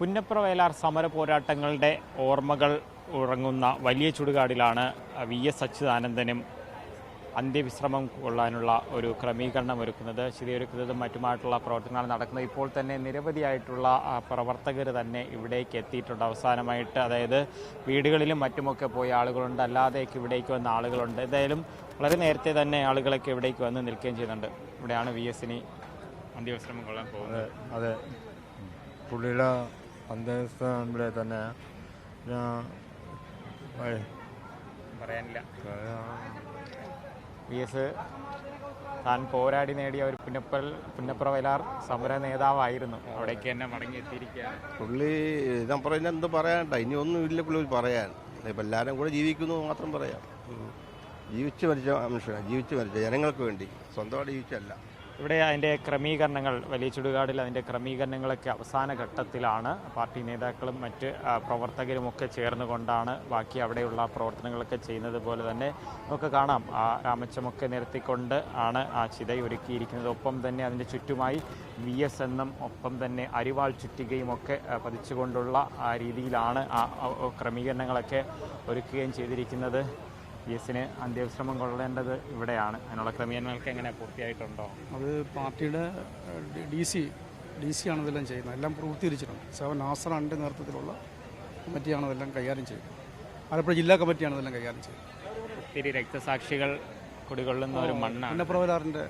പുന്നപ്ര വയലാർ സമര പോരാട്ടങ്ങളുടെ ഓർമ്മകൾ ഉറങ്ങുന്ന വലിയ ചുടുകാടിലാണ് വി എസ് അച്യുതാനന്ദനും അന്ത്യവിശ്രമം കൊള്ളാനുള്ള ഒരു ക്രമീകരണം ഒരുക്കുന്നത് ശരിയൊരുക്കുന്നതും മറ്റുമായിട്ടുള്ള പ്രവർത്തനങ്ങൾ നടക്കുന്നത്. ഇപ്പോൾ തന്നെ നിരവധിയായിട്ടുള്ള പ്രവർത്തകർ തന്നെ ഇവിടേക്ക് എത്തിയിട്ടുണ്ട്. അവസാനമായിട്ട് അതായത് വീടുകളിലും മറ്റുമൊക്കെ പോയ ആളുകളുണ്ട്. അല്ലാതെയൊക്കെ ഇവിടേക്ക് വന്ന ആളുകളുണ്ട്. എന്തായാലും വളരെ നേരത്തെ തന്നെ ആളുകളൊക്കെ ഇവിടേക്ക് വന്ന് നിൽക്കുകയും ചെയ്യുന്നുണ്ട്. ഇവിടെയാണ് വി എസിന് അന്ത്യവിശ്രമം കൊള്ളാൻ പോകുന്നത്. അതെ. പുള്ളിയുടെ ഇവിടെ തന്നെ ഞാൻ വൈ- പറയാനില്ല. പറയാം. വി എസ് താൻ പോരാടി നേടിയ ഒരു പുന്നപ്പൽ പുന്നപ്പുറ വയലാർ സമര നേതാവായിരുന്നു. അവിടേക്ക് തന്നെ മടങ്ങി എത്തിയിരിക്കുകയാണ് പുള്ളി ഞാൻ പറയുന്ന എന്ത് പറയാണ്ട ഇനി ഒന്നും ഇല്ല പുള്ളി പറയാൻ. ഇപ്പം എല്ലാവരും കൂടെ ജീവിക്കുന്നു മാത്രം പറയാം. ജീവിച്ചു ജീവിച്ച് മരിച്ച മനുഷ്യനാണ് ജീവിച്ച് മരിച്ച ജനങ്ങൾക്ക് വേണ്ടി. സ്വന്തമായിട്ട് ജീവിച്ചല്ല ഇവിടെ അതിന്റെ ക്രമീകരണങ്ങൾ വലിയ ചുടുകാടിൽ അതിന്റെ ക്രമീകരണങ്ങളൊക്കെ അവസാന ഘട്ടത്തിലാണ്. പാർട്ടി നേതാക്കളും മറ്റ് പ്രവർത്തകരും ഒക്കെ ചേർന്നുകൊണ്ടാണ് ബാക്കി അവിടെയുള്ള പ്രവർത്തനങ്ങളൊക്കെ ചെയ്യുന്നത് പോലെ തന്നെ നമുക്ക് കാണാം. ആ രാമച്ചമൊക്കെ നിരത്തിക്കൊണ്ട് ആണ് ആ ചിത ഒരുക്കിയിരിക്കുന്നത്. ഒപ്പം തന്നെ അതിന്റെ ചുറ്റുമായി വി എസ് എന്നും ഒപ്പം തന്നെ അരിവാൾ ചുറ്റുകയും ഒക്കെ പതിച്ചുകൊണ്ടുള്ള ആ രീതിയിലാണ് ആ, ക്രമീകരണങ്ങളൊക്കെ ഒരുക്കുകയും ചെയ്തിരിക്കുന്നത്. വി എസിന് അന്ത്യവിശ്രമം കൊള്ളേണ്ടത് ഇവിടെയാണ്. അതിനുള്ള ക്രമീകരണങ്ങൾക്ക് എങ്ങനെ പൂർത്തിയായിട്ടുണ്ടോ? അത് പാർട്ടിയുടെ ഡി സി ഡി സി ആണ് ഇതെല്ലാം ചെയ്യുന്നത്. എല്ലാം പൂർത്തീകരിച്ചിട്ടുണ്ട്. സെവൻ നാസറാണിന്റെ നേതൃത്വത്തിലുള്ള കമ്മിറ്റിയാണ് ഇതെല്ലാം കൈകാര്യം ചെയ്യുന്നത്. ആലപ്പുഴ ജില്ലാ കമ്മിറ്റിയാണ് ഇതെല്ലാം കൈകാര്യം ചെയ്യുന്നത്. ഒത്തിരി രക്തസാക്ഷികൾ കുടികൊള്ളുന്ന ഒരു മണ്ണാണ്. അന്നപ്രവലാറിന്റെ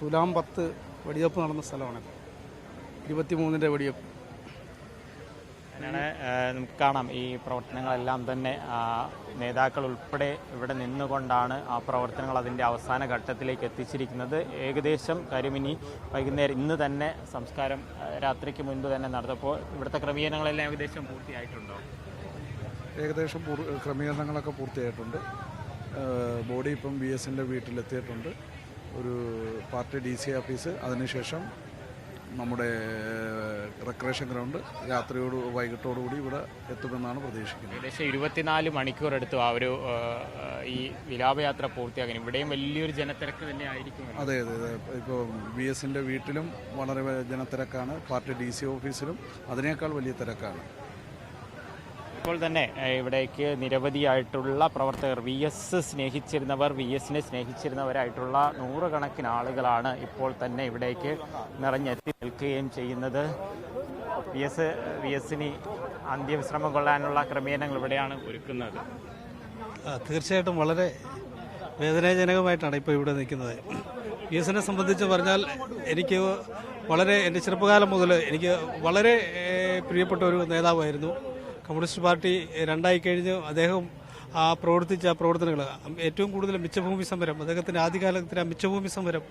തുലാം പത്ത് വെടിവെപ്പ് നടന്ന സ്ഥലമാണിത്. ഇരുപത്തിമൂന്നിന്റെ വെടിവെപ്പ്. അങ്ങനെയാണ് നമുക്ക് കാണാം. ഈ പ്രവർത്തനങ്ങളെല്ലാം തന്നെ നേതാക്കൾ ഉൾപ്പെടെ ഇവിടെ നിന്നുകൊണ്ടാണ് ആ പ്രവർത്തനങ്ങൾ അതിന്റെ അവസാന ഘട്ടത്തിലേക്ക് എത്തിച്ചിരിക്കുന്നത്. ഏകദേശം കരിമിനി വൈകുന്നേരം ഇന്ന് തന്നെ സംസ്കാരം രാത്രിക്ക് മുൻപ് തന്നെ നടത്തപ്പോൾ ഇവിടുത്തെ ക്രമീകരണങ്ങളെല്ലാം ഏകദേശം പൂർത്തിയായിട്ടുണ്ടോ? ഏകദേശം ക്രമീകരണങ്ങളൊക്കെ പൂർത്തിയായിട്ടുണ്ട്. ബോഡി ഇപ്പം ബി എസിന്റെ വീട്ടിലെത്തിയിട്ടുണ്ട്. ഒരു പാർട്ടി ഡി സി ഓഫീസ്. അതിനുശേഷം നമ്മുടെ റെക്രേഷൻ ഗ്രൗണ്ട് രാത്രിയോട് വൈകിട്ടോടുകൂടി ഇവിടെ എത്തുമെന്നാണ് പ്രതീക്ഷിക്കുന്നത്. ഏകദേശം ഇരുപത്തിനാല് മണിക്കൂർ എടുത്തു ആ ഒരു ഈ വിലാപയാത്ര പൂർത്തിയാക്കാൻ. ഇവിടെയും വലിയൊരു ജനത്തിരക്ക് തന്നെ ആയിരിക്കും അതെ അതെ അതെ. ഇപ്പോൾ ബി എസിന്റെ വീട്ടിലും വളരെ ജനത്തിരക്കാണ്. പാർട്ടി ഡി സി ഓഫീസിലും അതിനേക്കാൾ വലിയ തിരക്കാണ്. ഇപ്പോൾ തന്നെ ഇവിടേക്ക് നിരവധിയായിട്ടുള്ള പ്രവർത്തകർ വി എസ് സ്നേഹിച്ചിരുന്നവർ വി എസിനെ സ്നേഹിച്ചിരുന്നവരായിട്ടുള്ള നൂറുകണക്കിന് ആളുകളാണ് ഇപ്പോൾ തന്നെ ഇവിടേക്ക് നിറഞ്ഞെത്തി നിൽക്കുകയും ചെയ്യുന്നത്. വി എസ് വി എസിന് അന്ത്യവിശ്രമം കൊള്ളാനുള്ള ക്രമീകരണങ്ങൾ ഇവിടെയാണ് ഒരുക്കുന്നത്. തീർച്ചയായിട്ടും വളരെ വേദനാജനകമായിട്ടാണ് ഇപ്പോൾ ഇവിടെ നിൽക്കുന്നത്. പി എസിനെ സംബന്ധിച്ച് പറഞ്ഞാൽ എനിക്ക് വളരെ എന്റെ ചെറുപ്പകാലം മുതൽ എനിക്ക് വളരെ പ്രിയപ്പെട്ട ഒരു നേതാവായിരുന്നു. കമ്മ്യൂണിസ്റ്റ് പാർട്ടി രണ്ടായി കഴിഞ്ഞ് അദ്ദേഹം ആ പ്രവർത്തിച്ച പ്രവർത്തനങ്ങൾ ഏറ്റവും കൂടുതൽ മിച്ചഭൂമി സമരം അദ്ദേഹത്തിന്റെ ആദ്യകാലത്തിൽ ആ മിച്ചഭൂമി സമരം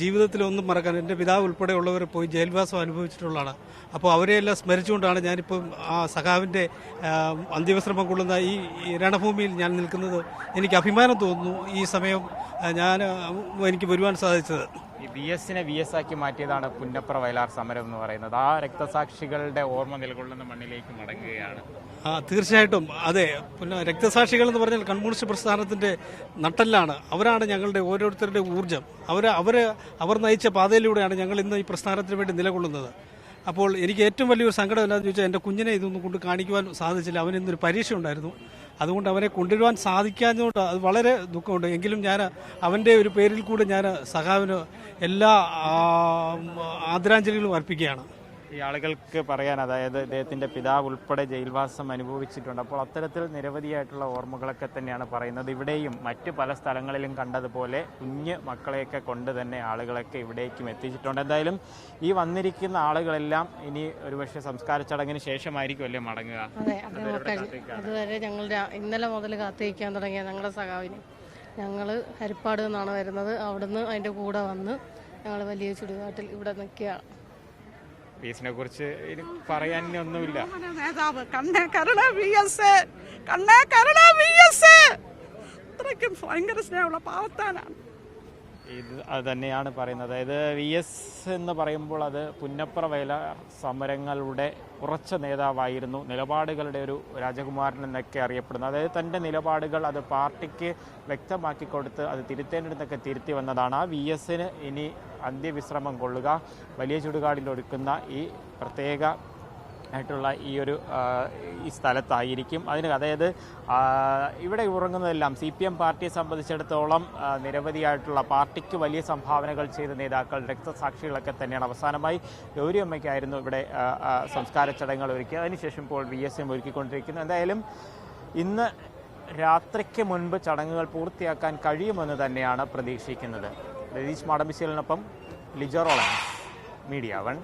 ജീവിതത്തിൽ ഒന്നും മറക്കാൻ എന്റെ പിതാവ് ഉൾപ്പെടെയുള്ളവർ പോയി ജയിൽവാസം അനുഭവിച്ചിട്ടുള്ളതാണ്. അപ്പോൾ അവരെയെല്ലാം സ്മരിച്ചുകൊണ്ടാണ് ഞാനിപ്പോൾ ആ സഖാവിന്റെ അന്ത്യവിശ്രമം കൊള്ളുന്ന ഈ രണഭൂമിയിൽ ഞാൻ നിൽക്കുന്നത്. എനിക്ക് അഭിമാനം തോന്നുന്നു ഈ സമയം ഞാൻ എനിക്ക് വരുവാൻ സാധിച്ചത്. ഈ വി എസിനെ വി എസ് ആക്കി മാറ്റിയതാണ് പുന്നപ്ര വയലാർ സമരം എന്ന് പറയുന്നത്. ആ രക്തസാക്ഷികളുടെ ഓർമ്മ നിലകൊള്ളുന്ന മണ്ണിലേക്ക് മടങ്ങുകയാണ്. ആ തീർച്ചയായിട്ടും. അതെ പിന്നെ രക്തസാക്ഷികൾ എന്ന് പറഞ്ഞാൽ കമ്മ്യൂണിസ്റ്റ് പ്രസ്ഥാനത്തിന്റെ നട്ടെല്ലാണ്. അവരാണ് ഞങ്ങളുടെ ഓരോരുത്തരുടെ ഊർജം അവർ അവർ അവർ നയിച്ച പാതയിലൂടെയാണ് ഞങ്ങൾ ഇന്ന് ഈ പ്രസ്ഥാനത്തിന് വേണ്ടി നിലകൊള്ളുന്നത്. അപ്പോൾ എനിക്ക് ഏറ്റവും വലിയൊരു സങ്കടം എന്താണെന്ന് ചോദിച്ചാൽ എന്റെ കുഞ്ഞിനെ ഇതൊന്നും കൊണ്ട് കാണിക്കുവാൻ സാധിച്ചില്ല. അവന് ഇന്നൊരു പരീക്ഷ ഉണ്ടായിരുന്നു. അതുകൊണ്ട് അവനെ കൊണ്ടുവരുവാൻ സാധിക്കാഞ്ഞുകൊണ്ട് അത് വളരെ ദുഃഖമുണ്ട്. എങ്കിലും ഞാൻ അവന്റെ ഒരു പേരിൽ കൂടെ ഞാൻ സഖാവിന് എല്ലാ ആദരാഞ്ജലികളും അർപ്പിക്കുകയാണ്. ഈ ആളുകൾക്ക് പറയാൻ അതായത് ഇദ്ദേഹത്തിന്റെ പിതാവ് ഉൾപ്പെടെ ജയിൽവാസം അനുഭവിച്ചിട്ടുണ്ട്. അപ്പോൾ അത്തരത്തിൽ നിരവധിയായിട്ടുള്ള ഓർമ്മകളൊക്കെ തന്നെയാണ് പറയുന്നത്. ഇവിടെയും മറ്റ് പല സ്ഥലങ്ങളിലും കണ്ടതുപോലെ കുഞ്ഞ് മക്കളെയൊക്കെ കൊണ്ട് തന്നെ ആളുകളൊക്കെ ഇവിടേക്കും എത്തിച്ചിട്ടുണ്ട്. എന്തായാലും ഈ വന്നിരിക്കുന്ന ആളുകളെല്ലാം ഇനി ഒരുപക്ഷെ സംസ്കാര ചടങ്ങിന് ശേഷമായിരിക്കും അല്ലേ മടങ്ങുക. അതുവരെ ഞങ്ങൾ ഇന്നലെ മുതൽ കാത്തിരിക്കാൻ തുടങ്ങിയ ഞങ്ങളുടെ സഖാവിന്. ഞങ്ങൾ ഹരിപ്പാട് നിന്നാണ് വരുന്നത്. അവിടുന്ന് അതിന്റെ കൂടെ വന്ന് ഞങ്ങൾ വലിയ ചുടുകാട്ടിൽ ഇവിടെ നിൽക്കുകയാണ്. പീസിനെ കുറിച്ച് ഇനി പറയാൻ ഒന്നുമില്ല. നേതാവ് ഭയങ്കര സ്നേഹമുള്ള പാവത്താനാണ്. ഇത് അത് തന്നെയാണ് പറയുന്നത്. അതായത് വി എസ് എന്ന് പറയുമ്പോൾ അത് പുന്നപ്ര വേല സമരങ്ങളുടെ ഉറച്ച നേതാവായിരുന്നു. നിലപാടുകളുടെ ഒരു രാജകുമാരൻ എന്നൊക്കെ അറിയപ്പെടുന്നു. അതായത് തന്റെ നിലപാടുകൾ അത് പാർട്ടിക്ക് വ്യക്തമാക്കി കൊടുത്ത് അത് തിരുത്തേണ്ടിടത്തൊക്കെ തിരുത്തി വന്നതാണ്. ആ വി എസിന് ഇനി അന്ത്യവിശ്രമം കൊള്ളുക. വലിയ ചുടുകാടിൽ ഒടുക്കുന്ന ഈ പ്രത്യേക ആയിട്ടുള്ള ഈ ഒരു ഈ സ്ഥലത്തായിരിക്കും. അതിന് അതായത് ഇവിടെ ഉറങ്ങുന്നതെല്ലാം സി പി എം പാർട്ടിയെ സംബന്ധിച്ചിടത്തോളം നിരവധിയായിട്ടുള്ള പാർട്ടിക്ക് വലിയ സംഭാവനകൾ ചെയ്ത നേതാക്കൾ രക്തസാക്ഷികളൊക്കെ തന്നെയാണ്. അവസാനമായി ഗൗരിയമ്മയ്ക്കായിരുന്നു ഇവിടെ സംസ്കാര ചടങ്ങുകൾ ഒരുക്കി അതിനുശേഷം ഇപ്പോൾ വി എസ് എം ഒരുക്കിക്കൊണ്ടിരിക്കുന്നു. എന്തായാലും ഇന്ന് രാത്രിക്ക് മുൻപ് ചടങ്ങുകൾ പൂർത്തിയാക്കാൻ കഴിയുമെന്ന് തന്നെയാണ് പ്രതീക്ഷിക്കുന്നത്. രതീഷ് മാടമ്പിശീലിനൊപ്പം ലിജോറോളൻ മീഡിയ വൺ.